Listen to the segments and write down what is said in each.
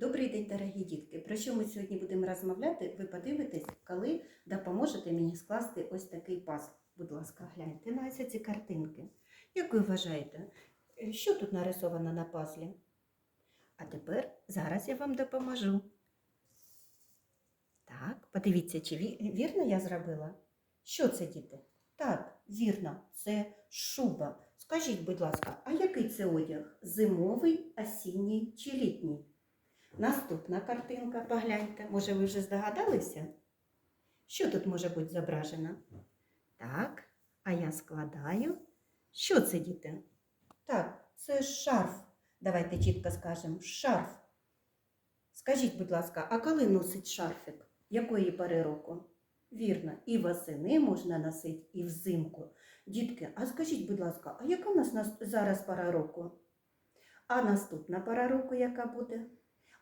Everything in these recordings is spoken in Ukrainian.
Добрий день, дорогі дітки. Про що ми сьогодні будемо розмовляти? Ви подивитесь, коли допоможете мені скласти ось такий пазл. Будь ласка, гляньте на ось ці картинки. Як ви вважаєте, е, що тут нарисовано на пазлі? А тепер зараз я вам допоможу. Так, подивіться, чи вірно я зробила? Що це, діти? Так, вірно, це шуба. Скажіть, будь ласка, а який це одяг? Зимовий, осінній чи літній? Наступна картинка, погляньте. Може, ви вже здогадалися? Що тут може бути зображено? Так, а я складаю. Що це, діти? Так, це шарф. Давайте чітко скажемо шарф. Скажіть, будь ласка, а коли носить шарфик? Якої пори року? Вірно, і восени можна носити, і взимку. Дітки, а скажіть, будь ласка, а яка в нас зараз пора року? А наступна пора року яка буде?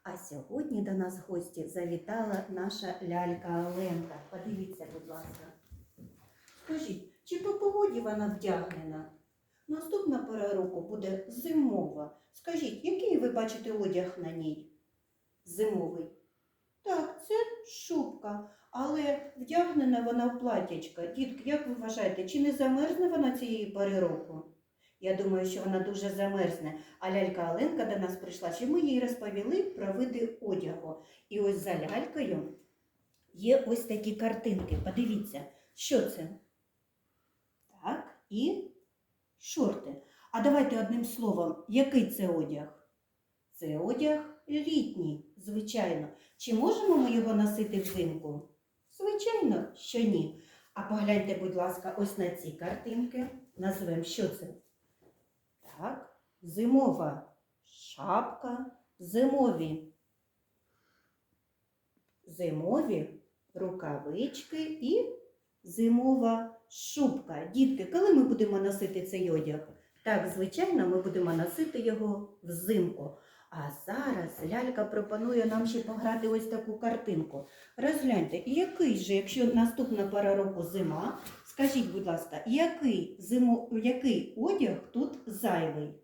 А сьогодні до нас в гості завітала наша лялька Оленка. Подивіться, будь ласка. Скажіть, чи по погоді вона вдягнена? Наступна пора року буде зимова. Скажіть, який ви бачите одяг на ній? Зимовий. Так, це шубка, але вдягнена вона в платячка. Дітки, як ви вважаєте, чи не замерзне вона цієї пори року? Я думаю, що вона дуже замерзне. А лялька Оленка до нас прийшла, що ми їй розповіли про види одягу. І ось за лялькою є ось такі картинки. Подивіться, що це? Так, і шорти. А давайте одним словом, який це одяг? Це одяг літній, звичайно. Чи можемо ми його носити взимку? Звичайно, що ні. А погляньте, будь ласка, ось на ці картинки. Назвемо, що це? Так, зимова шапка, зимові. Зимові рукавички і зимова шубка. Дітки, коли ми будемо носити цей одяг? Так, звичайно, ми будемо носити його взимку. А зараз лялька пропонує нам ще пограти ось таку картинку. Розгляньте, який же, якщо наступна пора року зима, скажіть, будь ласка, який, зимо, який одяг тут зайвий?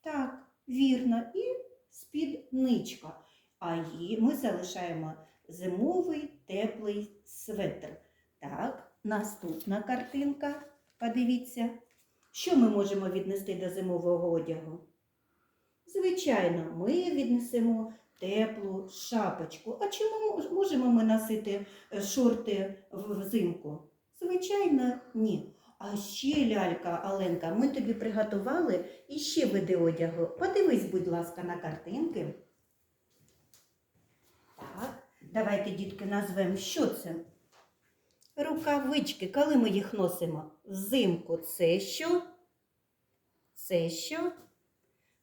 Так, вірно, і спідничка. А її ми залишаємо зимовий теплий светр. Так, наступна картинка. Подивіться, що ми можемо віднести до зимового одягу? Звичайно, ми віднесемо теплу шапочку. А чому мож- можемо ми носити е, шорти взимку? Звичайно, ні. А ще, лялька Оленка, ми тобі приготували іще види одягу. Подивись, будь ласка, на картинки. Так, давайте, дітки, назвемо, що це? Рукавички, коли ми їх носимо? Взимку це що? Це що?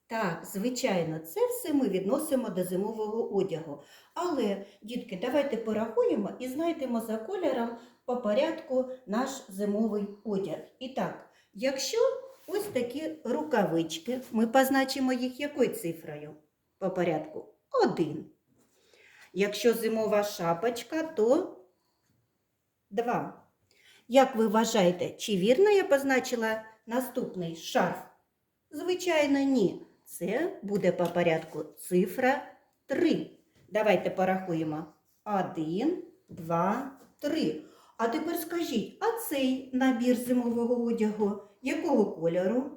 Так, звичайно, це все ми відносимо до зимового одягу. Але, дітки, давайте порахуємо і знайдемо за кольором по порядку наш зимовий одяг. І так, якщо ось такі рукавички, ми позначимо їх якою цифрою по порядку? Один. Якщо зимова шапочка, то два. Як ви вважаєте, чи вірно я позначила наступний шарф? Звичайно, ні. Це буде по порядку цифра 3. Давайте порахуємо. 1, 2, 3. А тепер скажіть, а цей набір зимового одягу якого кольору?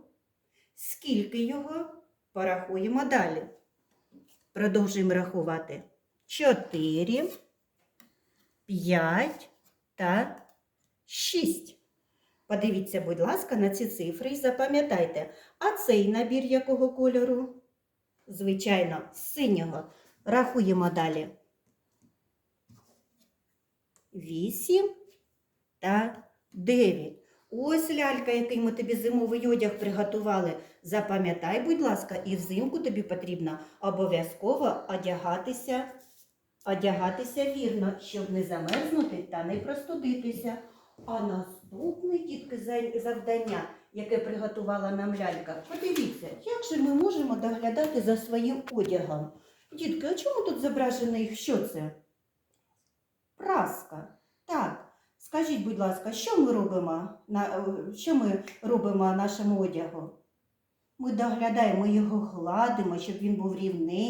Скільки його? Порахуємо далі. Продовжуємо рахувати. 4, 5 та 6. Подивіться, будь ласка, на ці цифри і запам'ятайте, а цей набір якого кольору? Звичайно, синього. Рахуємо далі. Вісім та дев'ять. Ось лялька, який ми тобі зимовий одяг приготували. Запам'ятай, будь ласка, і взимку тобі потрібно обов'язково одягатися, одягатися вірно, щоб не замерзнути та не простудитися. А наступне, дітки, завдання, яке приготувала нам лялька, подивіться, як же ми можемо доглядати за своїм одягом. Дітки, а чому тут зображений що це? Праска. Так. Скажіть, будь ласка, що ми робимо на е, що ми робимо нашому одягу? Ми доглядаємо його, гладимо, щоб він був рівний.